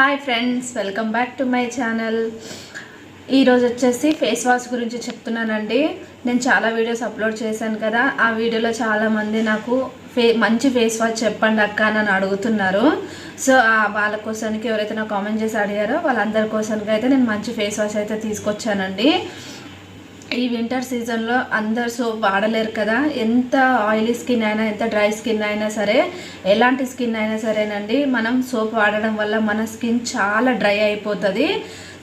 Hi friends welcome back to my channel ఈరోజు వచ్చేసి face wash గురించి చెప్తున్నానండి. నేను చాలా వీడియోస్ అప్లోడ్ చేశాను కదా. ఆ వీడియోలో చాలామంది నాకు ఫే మంచి ఫేస్ వాష్ చెప్పండి అక్క అని నన్ను అడుగుతున్నారు. సో వాళ్ళ కోసానికి ఎవరైతే నాకు కామెంట్ చేసి అడిగారో వాళ్ళందరి కోసానికి అయితే నేను మంచి ఫేస్ వాష్ అయితే తీసుకొచ్చానండి. ఈ వింటర్ సీజన్లో అందరు సోప్ వాడలేరు కదా. ఎంత ఆయిలీ స్కిన్ అయినా ఎంత డ్రై స్కిన్ అయినా సరే ఎలాంటి స్కిన్ అయినా సరేనండి మనం సోప్ వాడడం వల్ల మన స్కిన్ చాలా డ్రై అయిపోతుంది.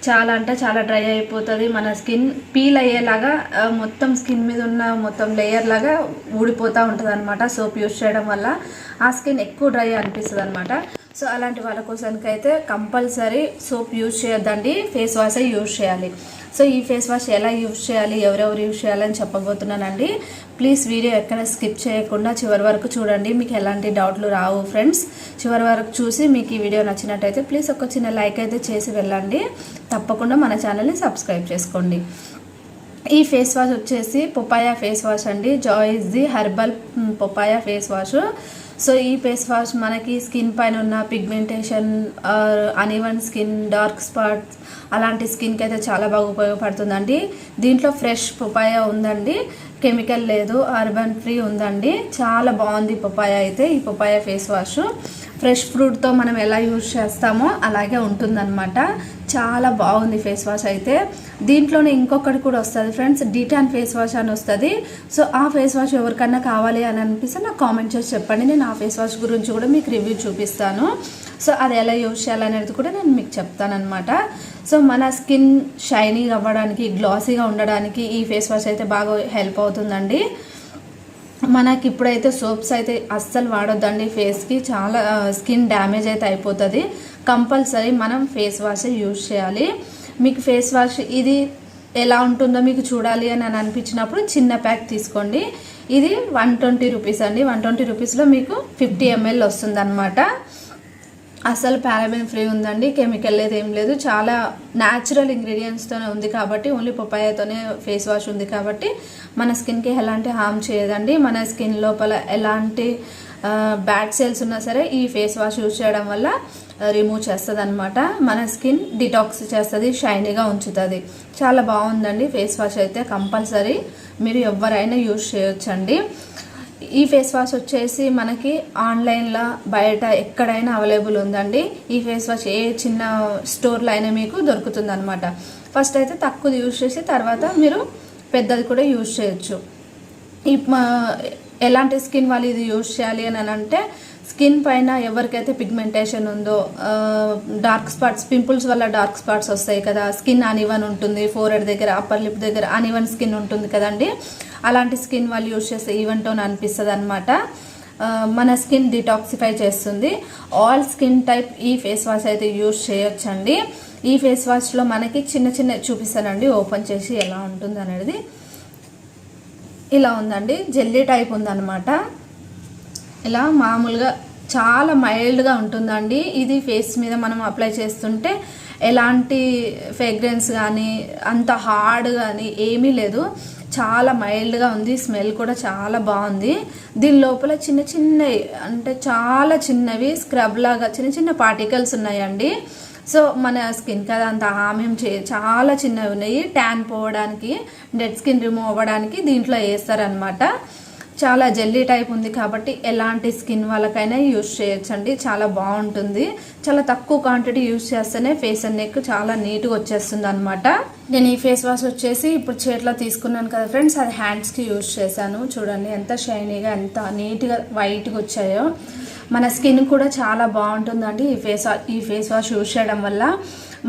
చాలా అంటే చాలా డ్రై అయిపోతుంది. మన స్కిన్ పీల్ అయ్యేలాగా మొత్తం స్కిన్ మీద ఉన్న మొత్తం లేయర్ లాగా ఊడిపోతూ ఉంటుంది అనమాట సోప్ యూస్ చేయడం వల్ల. ఆ స్కిన్ ఎక్కువ డ్రై అనిపిస్తుంది అనమాట సో అలాంటి వాళ్ళ కోసానికి అయితే కంపల్సరీ సోప్ యూజ్ చేయొద్దండి ఫేస్ వాషే యూజ్ చేయాలి. సో ఈ ఫేస్ వాష్ ఎలా యూజ్ చేయాలి ఎవరెవరు యూజ్ చేయాలని చెప్పబోతున్నానండి. ప్లీజ్ వీడియో ఎక్కడ స్కిప్ చేయకుండా చివరి వరకు చూడండి మీకు ఎలాంటి డౌట్లు రావు ఫ్రెండ్స్. చివరి వరకు చూసి మీకు ఈ వీడియో నచ్చినట్టయితే ప్లీజ్ ఒక చిన్న లైక్ అయితే చేసి వెళ్ళండి. తప్పకుండా మన ఛానల్ని సబ్స్క్రైబ్ చేసుకోండి. ఈ ఫేస్ వాష్ వచ్చేసి పొపాయా ఫేస్ వాష్ అండి. Joy's the herbal papaya face wash. So ఈ ఫేస్ వాష్ మనకి స్కిన్ పైన ఉన్న pigmentation uneven skin dark spots అలాంటి స్కిన్కి అయితే చాలా బాగా ఉపయోగపడుతుందండి. దీంట్లో ఫ్రెష్ పొపాయ ఉందండి. కెమికల్ లేదు అర్బన్ ఫ్రీ ఉందండి. చాలా బాగుంది పొపాయ అయితే ఈ పొపాయ ఫేస్ వాష్ ఫ్రెష్ ఫ్రూట్తో మనం ఎలా యూజ్ చేస్తామో అలాగే ఉంటుందన్నమాట. చాలా బాగుంది ఫేస్ వాష్ అయితే. దీంట్లోనే ఇంకొకటి కూడా వస్తుంది ఫ్రెండ్స్ డీటాన్ ఫేస్ వాష్ అని వస్తుంది. సో ఆ ఫేస్ వాష్ ఎవరికన్నా కావాలి అని అనిపిస్తే నాకు కామెంట్ చేసి చెప్పండి. నేను ఆ ఫేస్ వాష్ గురించి కూడా మీకు రివ్యూ చూపిస్తాను. సో అది ఎలా యూజ్ చేయాలనేది కూడా నేను మీకు చెప్తానమాట సో మన స్కిన్ షైనింగ్ అవ్వడానికి గ్లాసీగా ఉండడానికి ఈ ఫేస్ వాష్ అయితే బాగా హెల్ప్ అవుతుందండి. మనకి ఇప్పుడైతే సోప్స్ అయితే అస్సలు వాడొద్దండి. ఫేస్కి చాలా స్కిన్ డ్యామేజ్ అయితే అయిపోతుంది. కంపల్సరీ మనం ఫేస్ వాష్ యూజ్ చేయాలి. మీకు ఫేస్ వాష్ ఇది ఎలా ఉంటుందో మీకు చూడాలి అని అని అనిపించినప్పుడు చిన్న ప్యాక్ తీసుకోండి. ఇది వన్ ట్వంటీ రూపీస్ అండి. వన్ ట్వంటీ రూపీస్లో మీకు ఫిఫ్టీ ఎంఎల్ వస్తుంది అసలు పారాబెన్ ఫ్రీ ఉందండి కెమికల్ లేదు ఏం లేదు. చాలా న్యాచురల్ ఇంగ్రీడియంట్స్తోనే ఉంది కాబట్టి ఓన్లీ పపాయాతోనే ఫేస్ వాష్ ఉంది కాబట్టి మన స్కిన్కి ఎలాంటి హామ్ చేయదండి. మన స్కిన్ లోపల ఎలాంటి బ్యాడ్ సెల్స్ ఉన్నా సరే ఈ ఫేస్ వాష్ యూజ్ చేయడం వల్ల రిమూవ్ చేస్తుంది అనమాట మన స్కిన్ డిటాక్స్ చేస్తుంది షైనీగా ఉంచుతుంది. చాలా బాగుందండి ఫేస్ వాష్ అయితే కంపల్సరీ. మీరు ఎవరైనా యూజ్ చేయొచ్చండి. ఈ ఫేస్ వాష్ వచ్చేసి మనకి ఆన్లైన్లో బయట ఎక్కడైనా అవైలబుల్ ఉందండి. ఈ ఫేస్ వాష్ ఏ చిన్న స్టోర్లో అయినా మీకు దొరుకుతుంది అనమాట ఫస్ట్ అయితే తక్కువది యూజ్ చేసి తర్వాత మీరు పెద్దది కూడా యూజ్ చేయొచ్చు. ఈ ఎలాంటి స్కిన్ వాళ్ళు ఇది యూజ్ చేయాలి అని అంటే స్కిన్ పైన ఎవరికైతే పిగ్మెంటేషన్ ఉందో డార్క్ స్పాట్స్ పింపుల్స్ వల్ల డార్క్ స్పాట్స్ వస్తాయి కదా. స్కిన్ అనివన్ ఉంటుంది ఫోర్ దగ్గర అప్పర్ లిప్ దగ్గర అనివన్ స్కిన్ ఉంటుంది కదండి. అలాంటి స్కిన్ వాళ్ళు యూజ్ చేస్తే ఈవెన్ టోన్ అనిపిస్తుంది అనమాట మన స్కిన్ డిటాక్సిఫై చేస్తుంది. ఆల్ స్కిన్ టైప్ ఈ ఫేస్ వాష్ అయితే యూజ్ చేయొచ్చండి. ఈ ఫేస్ వాష్లో మనకి చిన్న చిన్న చూపిస్తానండి ఓపెన్ చేసి ఎలా ఉంటుంది అనేది ఇలా ఉందండి. జెల్లీ టైప్ ఉందన్నమాట. ఇలా మామూలుగా చాలా మైల్డ్గా ఉంటుందండి. ఇది ఫేస్ మీద మనం అప్లై చేస్తుంటే ఎలాంటి ఫ్రేగ్రెన్స్ కానీ అంత హార్డ్ కానీ ఏమీ లేదు. చాలా మైల్డ్గా ఉంది. స్మెల్ కూడా చాలా బాగుంది. దీని లోపల చిన్న చిన్నవి అంటే చాలా చిన్నవి స్క్రబ్ లాగా చిన్న చిన్న పార్టికల్స్ ఉన్నాయండి. సో మన స్కిన్ కదా అంత హామీం చే చాలా చిన్నవి ఉన్నాయి. ట్యాన్ పోవడానికి డెడ్ స్కిన్ రిమూవ్ అవ్వడానికి దీంట్లో వేస్తారనమాట చాలా జెల్లీ టైప్ ఉంది కాబట్టి ఎలాంటి స్కిన్ వాళ్ళకైనా యూజ్ చేయొచ్చండి. చాలా బాగుంటుంది. చాలా తక్కువ క్వాంటిటీ యూజ్ చేస్తేనే ఫేస్ అండ్ నెక్ చాలా నీట్గా వచ్చేస్తుంది అనమాట నేను ఈ ఫేస్ వాష్ వచ్చేసి ఇప్పుడు చేతిలో తీసుకున్నాను కదా ఫ్రెండ్స్ అది హ్యాండ్స్కి యూజ్ చేశాను. చూడండి ఎంత షైనీగా ఎంత నీట్గా వైట్గా వచ్చాయో. మన స్కిన్ కూడా చాలా బాగుంటుందండి ఈ ఫేస్ ఈ ఫేస్ వాష్ యూజ్ చేయడం వల్ల.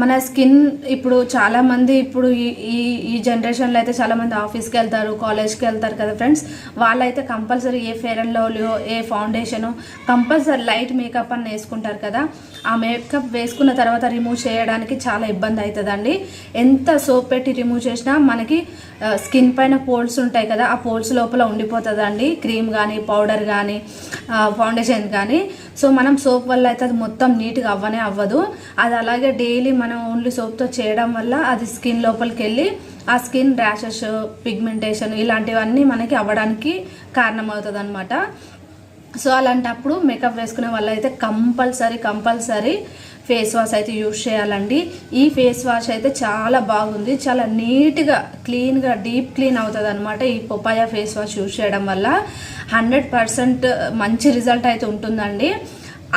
మన స్కిన్ ఇప్పుడు చాలా మంది ఇప్పుడు ఈ ఈ ఈ జనరేషన్లో అయితే చాలా మంది ఆఫీస్కి వెళ్తారు కాలేజ్కి వెళ్తారు కదా ఫ్రెండ్స్ వాళ్ళైతే కంపల్సరీ ఏ ఫేర్ అండ్ లవ్లీయో ఏ ఫౌండేషను కంపల్సరీ లైట్ మేకప్ అని వేసుకుంటారు కదా. ఆ మేకప్ వేసుకున్న తర్వాత రిమూవ్ చేయడానికి చాలా ఇబ్బంది అవుతుందండి. ఎంత సోప్ పెట్టి రిమూవ్ చేసినా మనకి స్కిన్ పైన పోల్స్ ఉంటాయి కదా ఆ పోల్స్ లోపల ఉండిపోతుందండి. క్రీమ్ కానీ పౌడర్ కానీ ఫౌండేషన్ కానీ సో మనం సోప్ వల్ల అయితే అది మొత్తం నీట్గా అవ్వనే అవ్వదు. అది అలాగే డైలీ మనం ఓన్లీ సోప్తో చేయడం వల్ల అది స్కిన్ లోపలికి వెళ్ళి ఆ స్కిన్ ర్యాషెస్ పిగ్మెంటేషన్ ఇలాంటివన్నీ మనకి అవ్వడానికి కారణమవుతుంది అనమాట సో అలాంటప్పుడు మేకప్ వేసుకునే వాళ్ళు అయితే కంపల్సరీ కంపల్సరీ ఫేస్ వాష్ అయితే యూజ్ చేయాలండి. ఈ ఫేస్ వాష్ అయితే చాలా బాగుంది. చాలా నీట్గా క్లీన్గా డీప్ క్లీన్ అవుతుంది అనమాట ఈ పొపాయ ఫేస్ వాష్ యూజ్ చేయడం వల్ల. హండ్రెడ్ పర్సెంట్ మంచి రిజల్ట్ అయితే ఉంటుందండి.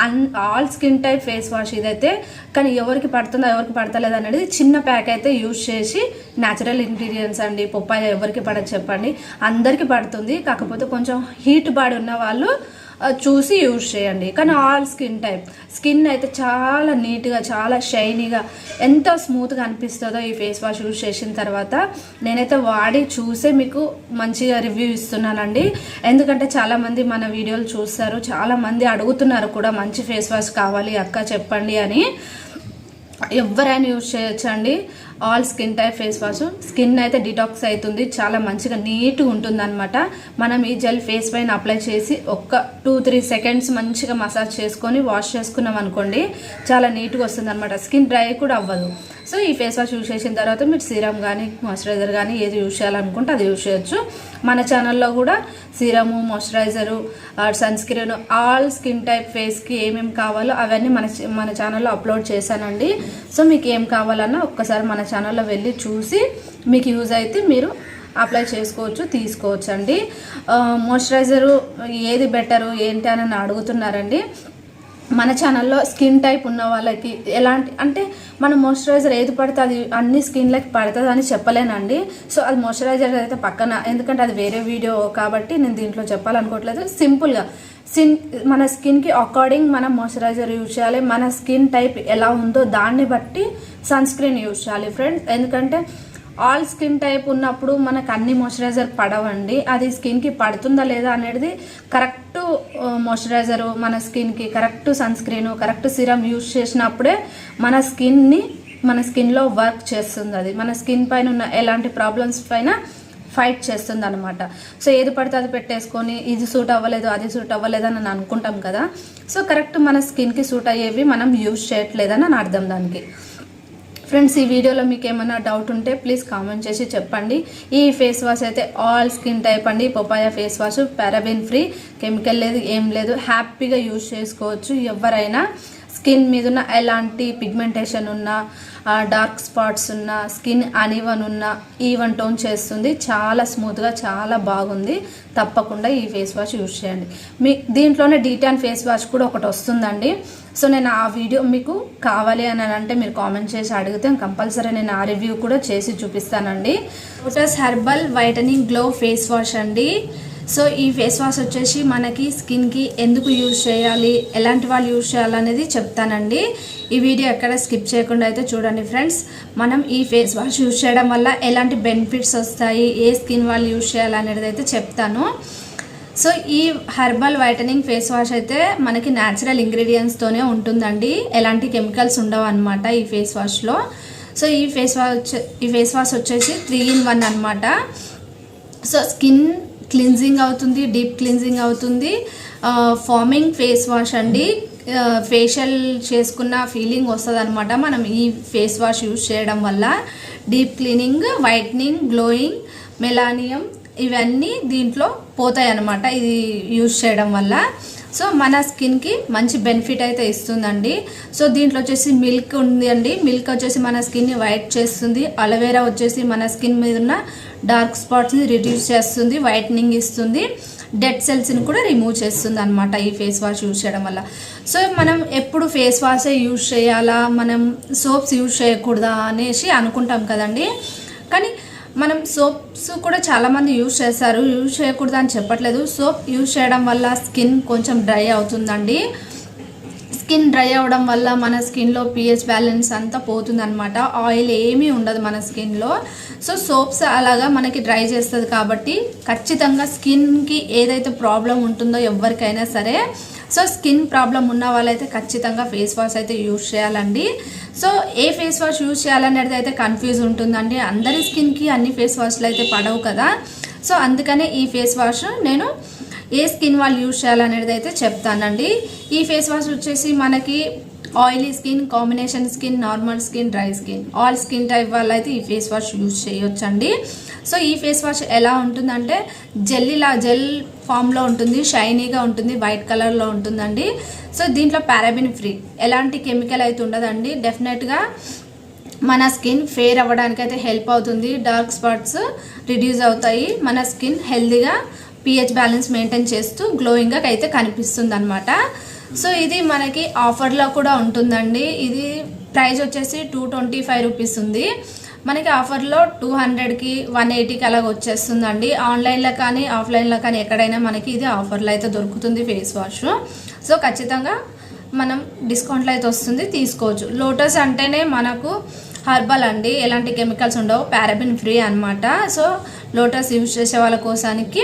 అన్ all skin type face wash ఇదైతే కానీ ఎవరికి పడుతుందో ఎవరికి పడతలేదు అనేది చిన్న ప్యాక్ అయితే యూజ్ చేసి న్యాచురల్ ఇంగ్రీడియంట్స్ అండి పొప్పాయ ఎవరికి పడదు చెప్పండి. అందరికీ పడుతుంది. కాకపోతే కొంచెం హీట్ బాడీ ఉన్న వాళ్ళు చూసి యూజ్ చేయండి. కానీ ఆల్ స్కిన్ టైప్ స్కిన్ అయితే చాలా నీట్గా చాలా షైనీగా ఎంత స్మూత్గా అనిపిస్తుందో ఈ ఫేస్ వాష్ యూజ్ చేసిన తర్వాత నేనైతే వాడి చూసే మీకు మంచిగా రివ్యూ ఇస్తున్నానండి. ఎందుకంటే చాలామంది మన వీడియోలు చూస్తారు చాలామంది అడుగుతున్నారు కూడా మంచి ఫేస్ వాష్ కావాలి అక్క చెప్పండి అని. ఎవరైనా యూజ్ చేయొచ్చండి. All skin type face wash. Skin అయితే డిటాక్స్ అవుతుంది. చాలా మంచిగా నీట్గా ఉంటుంది అనమాట మనం ఈ జెల్ ఫేస్ పైన అప్లై చేసి ఒక్క టూ త్రీ సెకండ్స్ మంచిగా మసాజ్ చేసుకొని వాష్ చేసుకున్నాం అనుకోండి చాలా నీట్గా వస్తుంది అనమాట స్కిన్ డ్రై కూడా అవ్వదు. సో ఈ ఫేస్ వాష్ యూజ్ చేసిన తర్వాత మీరు సీరం కానీ మాయిశ్చరైజర్ కానీ ఏది యూజ్ చేయాలనుకుంటే అది యూజ్ చేయొచ్చు. మన ఛానల్లో కూడా serum moisturiser sunscreen all skin type ఫేస్కి ఏమేమి కావాలో అవన్నీ మన మన ఛానల్లో అప్లోడ్ చేశానండి. సో మీకు ఏం కావాలన్నా ఒక్కసారి మన ఛానల్లో వెళ్ళి చూసి మీకు యూజ్ అయితే మీరు అప్లై చేసుకోవచ్చు తీసుకోవచ్చు అండి మాయిశ్చరైజరు ఏది బెటరు ఏంటి అని అడుగుతున్నారండి. మన ఛానల్లో స్కిన్ టైప్ ఉన్న వాళ్ళకి ఎలాంటి అంటే మన మాయిశ్చరైజర్ ఏది పడితే అది అన్ని స్కిన్లకి పడుతుంది అని చెప్పలేనండి. సో అది మాయిశ్చరైజర్ అయితే పక్కన ఎందుకంటే అది వేరే వీడియో కాబట్టి నేను దీంట్లో చెప్పాలనుకోవట్లేదు. సింపుల్గా స్కిన్ మన స్కిన్కి అకార్డింగ్ మనం మాయిశ్చరైజర్ యూజ్ చేయాలి. మన స్కిన్ టైప్ ఎలా ఉందో దాన్ని బట్టి సన్ స్క్రీన్ యూజ్ చేయాలి ఫ్రెండ్స్ ఎందుకంటే ఆల్ స్కిన్ టైప్ ఉన్నప్పుడు మనకు అన్ని మాయిశ్చరైజర్ పడవండి. అది స్కిన్కి పడుతుందా లేదా అనేది కరెక్ట్ మాయిశ్చరైజరు మన స్కిన్కి correct sunscreen correct serum use చేసినప్పుడే మన స్కిన్ని మన స్కిన్లో వర్క్ చేస్తుంది అది. మన స్కిన్ పైన ఉన్న ఎలాంటి ప్రాబ్లమ్స్ పైన ఫైట్ చేస్తుంది అనమాట సో ఏది పడితే అది పెట్టేసుకొని ఇది సూట్ అవ్వలేదు అది సూట్ అవ్వలేదు అని అనుకుంటాం కదా. సో కరెక్ట్ మన స్కిన్కి సూట్ అయ్యేవి మనం యూజ్ చేయట్లేదని అని అర్థం దానికి. ఫ్రెండ్స్ ఈ వీడియోలో మీకు ఏమైనా డౌట్ ఉంటే ప్లీజ్ కామెంట్ చేసి చెప్పండి. ఈ ఫేస్ వాష్ అయితే ఆల్ స్కిన్ టైప్ అండి. Papaya face wash paraben free chemical లేదు ఏం లేదు. హ్యాపీగా యూజ్ చేసుకోవచ్చు ఎవరైనా. స్కిన్ మీద ఉన్న ఎలాంటి పిగ్మెంటేషన్ ఉన్నా డార్క్ స్పాట్స్ ఉన్న స్కిన్ అనివన్ ఉన్న ఈవన్ టోన్ చేస్తుంది చాలా స్మూత్గా చాలా బాగుంది. తప్పకుండా ఈ ఫేస్ వాష్ యూజ్ చేయండి. మీ దీంట్లోనే డీటాన్ ఫేస్ వాష్ కూడా ఒకటి వస్తుందండి. సో నేను ఆ వీడియో మీకు కావాలి అని అంటే మీరు కామెంట్ చేసి అడిగితే కంపల్సరీ నేను ఆ రివ్యూ కూడా చేసి చూపిస్తానండి. Lotus herbal whitening glow face wash అండి. సో ఈ ఫేస్ వాష్ వచ్చేసి మనకి స్కిన్కి ఎందుకు యూజ్ చేయాలి? ఎలాంటి వాళ్ళు యూజ్ చేయాలనేది చెప్తానండి. ఈ వీడియో ఎక్కడ స్కిప్ చేయకుండా అయితే చూడండి ఫ్రెండ్స్ మనం ఈ ఫేస్ వాష్ యూజ్ చేయడం వల్ల ఎలాంటి బెనిఫిట్స్ వస్తాయి? ఏ స్కిన్ వాళ్ళు యూజ్ చేయాలనేది అయితే చెప్తాను. సో ఈ హెర్బల్ వైటనింగ్ ఫేస్ వాష్ అయితే మనకి న్యాచురల్ ఇంగ్రీడియంట్స్తోనే ఉంటుందండి. ఎలాంటి కెమికల్స్ ఉండవు అనమాట ఈ ఫేస్ వాష్లో సో ఈ ఫేస్ వాష్ ఈ ఫేస్ వాష్ వచ్చేసి త్రీ ఇన్ వన్ అనమాట సో స్కిన్ క్లిన్జింగ్ అవుతుంది డీప్ క్లిన్జింగ్ అవుతుంది. ఫార్మింగ్ ఫేస్ వాష్ అండి. ఫేషియల్ చేసుకున్న ఫీలింగ్ వస్తుంది అనమాట మనం ఈ ఫేస్ వాష్ యూజ్ చేయడం వల్ల deep cleaning whitening glowing melanin ఇవన్నీ దీంట్లో పోతాయి అన్నమాట ఇది యూజ్ చేయడం వల్ల. సో మన స్కిన్కి మంచి బెనిఫిట్ అయితే ఇస్తుందండి. సో దీంట్లో వచ్చేసి మిల్క్ ఉంది అండి. మిల్క్ వచ్చేసి మన స్కిన్ని వైట్ చేస్తుంది. అలోవెరా వచ్చేసి మన స్కిన్ మీద ఉన్న డార్క్ స్పాట్స్ని రిడ్యూస్ చేస్తుంది వైట్నింగ్ ఇస్తుంది. డెడ్ సెల్స్ని కూడా రిమూవ్ చేస్తుంది అనమాట ఈ ఫేస్ వాష్ యూజ్ చేయడం వల్ల. సో మనం ఎప్పుడు ఫేస్ వాషే యూజ్ చేయాలా? మనం సోప్స్ యూజ్ చేయకూడదా అనేసి అనుకుంటాం కదండి. కానీ మనం సోప్స్ కూడా చాలామంది యూజ్ చేస్తారు. యూజ్ చేయకూడదు అని చెప్పట్లేదు. సోప్ యూజ్ చేయడం వల్ల స్కిన్ కొంచెం డ్రై అవుతుందండి. స్కిన్ డ్రై అవ్వడం వల్ల మన స్కిన్లో పిహెచ్ బ్యాలెన్స్ అంతా పోతుంది అనమాట ఆయిల్ ఏమీ ఉండదు మన స్కిన్లో. సో సోప్స్ అలాగా మనకి డ్రై చేస్తుంది కాబట్టి ఖచ్చితంగా స్కిన్కి ఏదైతే ప్రాబ్లం ఉంటుందో ఎవరికైనా సరే సో స్కిన్ ప్రాబ్లం ఉన్న వాళ్ళైతే ఖచ్చితంగా ఫేస్ వాష్ అయితే యూజ్ చేయాలండి. సో ఏ ఫేస్ వాష్ యూజ్ చేయాలనేది అయితే కన్ఫ్యూజ్ ఉంటుందండి. అందరి స్కిన్కి అన్ని ఫేస్ వాష్లు అయితే పడవు కదా. సో అందుకనే ఈ ఫేస్ వాష్ నేను ఏ స్కిన్ వాళ్ళు యూజ్ చేయాలనేది అయితే చెప్తానండి. ఈ ఫేస్ వాష్ వచ్చేసి మనకి oily skin combination skin normal skin dry skin all skin type వాళ్ళు అయితే ఈ ఫేస్ వాష్ యూజ్ చేయొచ్చండి. సో ఈ ఫేస్ వాష్ ఎలా ఉంటుందంటే జెల్లీలా జెల్ ఫామ్లో ఉంటుంది షైనీగా ఉంటుంది వైట్ కలర్లో ఉంటుందండి. సో దీంట్లో పారాబిన్ ఫ్రీ. ఎలాంటి కెమికల్ అయితే ఉండదండి. డెఫినెట్గా మన స్కిన్ ఫేర్ అవ్వడానికి అయితే హెల్ప్ అవుతుంది. డార్క్ స్పాట్స్ రిడ్యూస్ అవుతాయి. మన స్కిన్ హెల్దీగా పిహెచ్ బ్యాలెన్స్ మెయింటైన్ చేస్తూ గ్లోయింగ్గా అయితే కనిపిస్తుంది అనమాట సో ఇది మనకి ఆఫర్లో కూడా ఉంటుందండి. ఇది ప్రైస్ వచ్చేసి టూ ట్వంటీ ఫైవ్ రూపీస్ ఉంది. మనకి ఆఫర్లో టూ హండ్రెడ్కి వన్ ఎయిటీకి అలాగ వచ్చేస్తుందండి. ఆన్లైన్లో కానీ ఆఫ్లైన్లో కానీ ఎక్కడైనా మనకి ఇది ఆఫర్లో అయితే దొరుకుతుంది ఫేస్ వాష్ సో ఖచ్చితంగా మనం డిస్కౌంట్లో అయితే వస్తుంది తీసుకోవచ్చు. లోటస్ అంటేనే మనకు హర్బల్ అండి. ఎలాంటి కెమికల్స్ ఉండవు. పారాబిన్ ఫ్రీ అన్నమాట. సో లోటస్ యూజ్ చేసే వాళ్ళ కోసానికి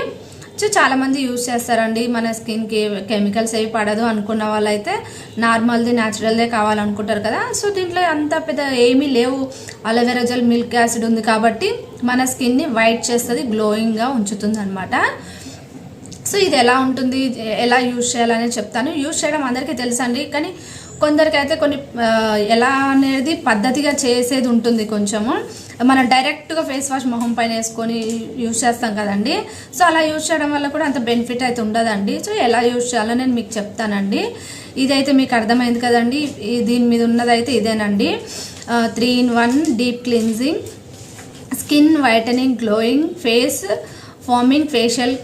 సో చాలామంది యూజ్ చేస్తారండి. మన స్కిన్కి కెమికల్స్ ఏవి పడదు అనుకున్న వాళ్ళైతే నార్మల్ది న్యాచురల్దే కావాలనుకుంటారు కదా. సో దీంట్లో అంత పెద్ద ఏమీ లేవు. అలోవెరా జెల్ మిల్క్ యాసిడ్ ఉంది కాబట్టి మన స్కిన్ని వైట్ చేస్తుంది గ్లోయింగ్గా ఉంచుతుంది అనమాట సో ఇది ఎలా ఉంటుంది ఎలా యూజ్ చేయాలనే చెప్తాను. యూజ్ చేయడం అందరికీ తెలుసండి. కానీ కొందరికైతే కొన్ని ఎలా అనేది పద్ధతిగా చేసేది ఉంటుంది కొంచెము. మనం డైరెక్ట్గా ఫేస్ వాష్ మొహం పైన వేసుకొని యూజ్ చేస్తాం కదండి. సో అలా యూజ్ చేయడం వల్ల కూడా అంత బెనిఫిట్ అయితే ఉండదండి. సో ఎలా యూజ్ చేయాలో నేను మీకు చెప్తానండి. ఇదైతే మీకు అర్థమైంది కదండి. దీని మీద ఉన్నదైతే ఇదేనండి. Three in one deep cleansing skin whitening glowing face foaming facial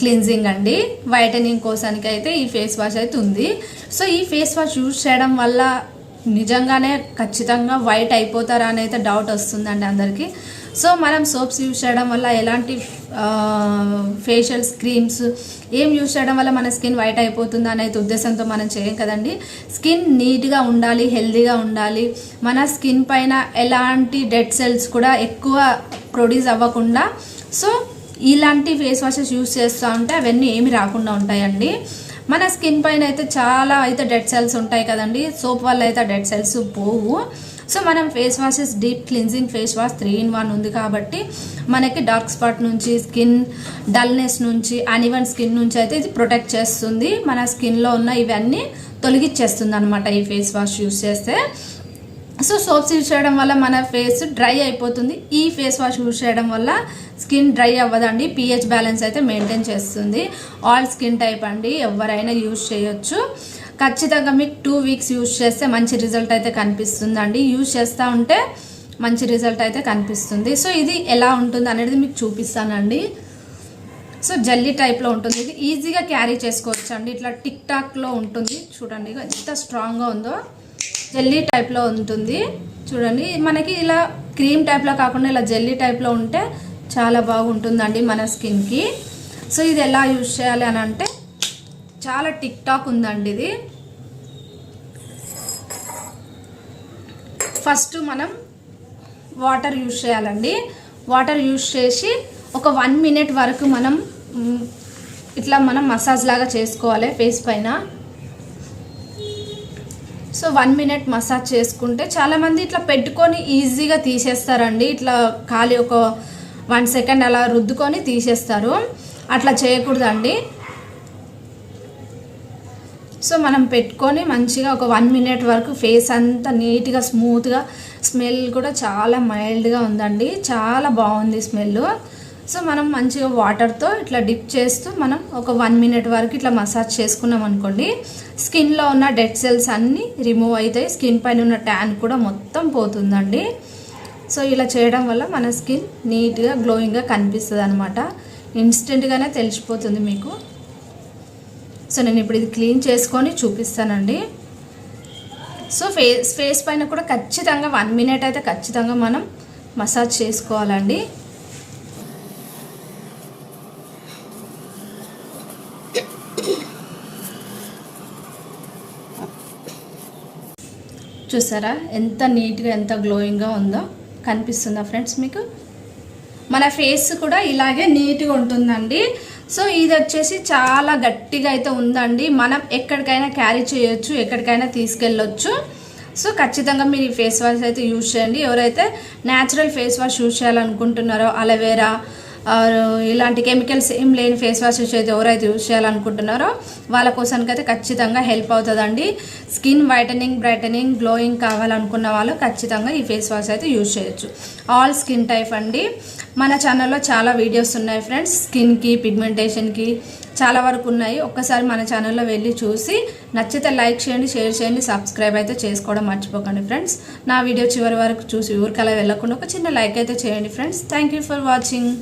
cleansing అండి. వైటనింగ్ కోసానికి అయితే ఈ ఫేస్ వాష్ అయితే ఉంది. సో ఈ ఫేస్ వాష్ యూజ్ చేయడం వల్ల నిజంగానే ఖచ్చితంగా వైట్ అయిపోతారా అని అయితే డౌట్ వస్తుందండి అందరికీ. సో మనం సోప్స్ యూజ్ చేయడం వల్ల ఎలాంటి ఫేషియల్ క్రీమ్స్ ఏం యూజ్ చేయడం వల్ల మన స్కిన్ వైట్ అయిపోతుందా అనేది ఉద్దేశంతో మనం చేయం కదండి. స్కిన్ నీట్గా ఉండాలి హెల్దీగా ఉండాలి. మన స్కిన్ పైన ఎలాంటి డెడ్ సెల్స్ కూడా ఎక్కువ ప్రొడ్యూస్ అవ్వకుండా సో ఇలాంటి ఫేస్ వాషెస్ యూజ్ చేస్తూ ఉంటే అవన్నీ ఏమి రాకుండా ఉంటాయండి. మన స్కిన్ పైన అయితే చాలా అయితే డెడ్ సెల్స్ ఉంటాయి కదండి. సోప్ వల్ల అయితే డెడ్ సెల్స్ పోవు. సో మనం face washes deep cleansing face wash three in one ఉంది కాబట్టి మనకి డార్క్ స్పాట్ నుంచి స్కిన్ డల్నెస్ నుంచి అనివన్ స్కిన్ నుంచి అయితే ఇది ప్రొటెక్ట్ చేస్తుంది. మన స్కిన్లో ఉన్న ఇవన్నీ తొలగిచ్చేస్తుంది అనమాట ఈ ఫేస్ వాష్ యూస్ చేస్తే. సో సోప్స్ యూజ్ చేయడం వల్ల మన ఫేస్ డ్రై అయిపోతుంది. ఈ ఫేస్ వాష్ యూజ్ చేయడం వల్ల స్కిన్ డ్రై అవ్వదండి. పిహెచ్ బ్యాలెన్స్ అయితే మెయింటైన్ చేస్తుంది. ఆల్ స్కిన్ టైప్ అండి ఎవరైనా యూజ్ చేయొచ్చు. ఖచ్చితంగా మీకు టూ వీక్స్ యూజ్ చేస్తే మంచి రిజల్ట్ అయితే కనిపిస్తుందండి. యూజ్ చేస్తూ ఉంటే మంచి రిజల్ట్ అయితే కనిపిస్తుంది. సో ఇది ఎలా ఉంటుంది అనేది మీకు చూపిస్తానండి. సో జల్లీ టైప్లో ఉంటుంది. ఇది ఈజీగా క్యారీ చేసుకోవచ్చు అండి ఇట్లా టిక్ టాక్లో ఉంటుంది. చూడండి ఎంత స్ట్రాంగ్గా ఉందో. జెల్లీ టైప్లో ఉంటుంది. చూడండి మనకి ఇలా క్రీమ్ టైప్లో కాకుండా ఇలా జెల్లీ టైప్లో ఉంటే చాలా బాగుంటుందండి మన స్కిన్కి. సో ఇది ఎలా యూజ్ చేయాలి అని అంటే చాలా టిక్ టాక్ ఉందండి ఇది. ఫస్ట్ మనం వాటర్ యూజ్ చేయాలండి. వాటర్ యూజ్ చేసి ఒక వన్ మినిట్ వరకు మనం ఇట్లా మనం మసాజ్ లాగా చేసుకోవాలి ఫేస్ పైన. సో వన్ మినిట్ మసాజ్ చేసుకుంటే చాలామంది ఇట్లా పెట్టుకొని ఈజీగా తీసేస్తారండి. ఇట్లా ఖాళీ ఒక వన్ సెకండ్ అలా రుద్దుకొని తీసేస్తారు. అట్లా చేయకూడదండి. సో మనం పెట్టుకొని మంచిగా ఒక వన్ మినిట్ వరకు ఫేస్ అంతా నీట్గా స్మూత్గా స్మెల్ కూడా చాలా మైల్డ్గా ఉందండి. చాలా బాగుంది స్మెల్ సో మనం మంచిగా వాటర్తో ఇట్లా డిప్ చేస్తూ మనం ఒక వన్ మినిట్ వరకు ఇట్లా మసాజ్ చేసుకున్నాం అనుకోండి స్కిన్లో ఉన్న డెడ్ సెల్స్ అన్నీ రిమూవ్ అవుతాయి స్కిన్ పైన ఉన్న ట్యాన్ కూడా మొత్తం పోతుందండి. సో ఇలా చేయడం వల్ల మన స్కిన్ నీట్గా గ్లోయింగ్గా కనిపిస్తుంది అనమాట ఇన్స్టెంట్గానే తెలిసిపోతుంది మీకు. సో నేను ఇప్పుడు ఇది క్లీన్ చేసుకొని చూపిస్తానండి. సో ఫేస్ ఫేస్ పైన కూడా ఖచ్చితంగా వన్ మినిట్ అయితే ఖచ్చితంగా మనం మసాజ్ చేసుకోవాలండి. చూసారా? ఎంత నీట్గా ఎంత గ్లోయింగ్గా ఉందో కనిపిస్తుందా ఫ్రెండ్స్ మీకు? మన ఫేస్ కూడా ఇలాగే నీట్గా ఉంటుందండి. సో ఇది వచ్చేసి చాలా గట్టిగా అయితే ఉందండి. మనం ఎక్కడికైనా క్యారీ చేయొచ్చు ఎక్కడికైనా తీసుకెళ్ళొచ్చు. సో ఖచ్చితంగా మీరు ఈ ఫేస్ వాష్ అయితే యూజ్ చేయండి. ఎవరైతే న్యాచురల్ ఫేస్ వాష్ యూజ్ చేయాలనుకుంటున్నారో అలవేరా ఇలాంటి కెమికల్స్ ఏం లేని ఫేస్ వాషెస్ అయితే ఎవరైతే యూజ్ చేయాలనుకుంటున్నారో వాళ్ళ కోసానికి అయితే ఖచ్చితంగా హెల్ప్ అవుతుందండి. స్కిన్ వైటనింగ్ బ్రైటనింగ్ గ్లోయింగ్ కావాలనుకున్న వాళ్ళు ఖచ్చితంగా ఈ ఫేస్ వాష్ అయితే యూజ్ చేయొచ్చు. ఆల్ స్కిన్ టైప్ అండి. మన ఛానల్లో చాలా వీడియోస్ ఉన్నాయి ఫ్రెండ్స్ స్కిన్కి పిగ్మెంటేషన్కి చాలా వరకు ఉన్నాయి. ఒక్కసారి మన ఛానల్లో వెళ్ళి చూసి నచ్చితే లైక్ చేయండి షేర్ చేయండి సబ్స్క్రైబ్ అయితే చేసుకోవడం మర్చిపోకండి ఫ్రెండ్స్ నా వీడియో చివరి వరకు చూసి ఊరికలా వెళ్ళకుండా ఒక చిన్న లైక్ అయితే చేయండి friends thank you for watching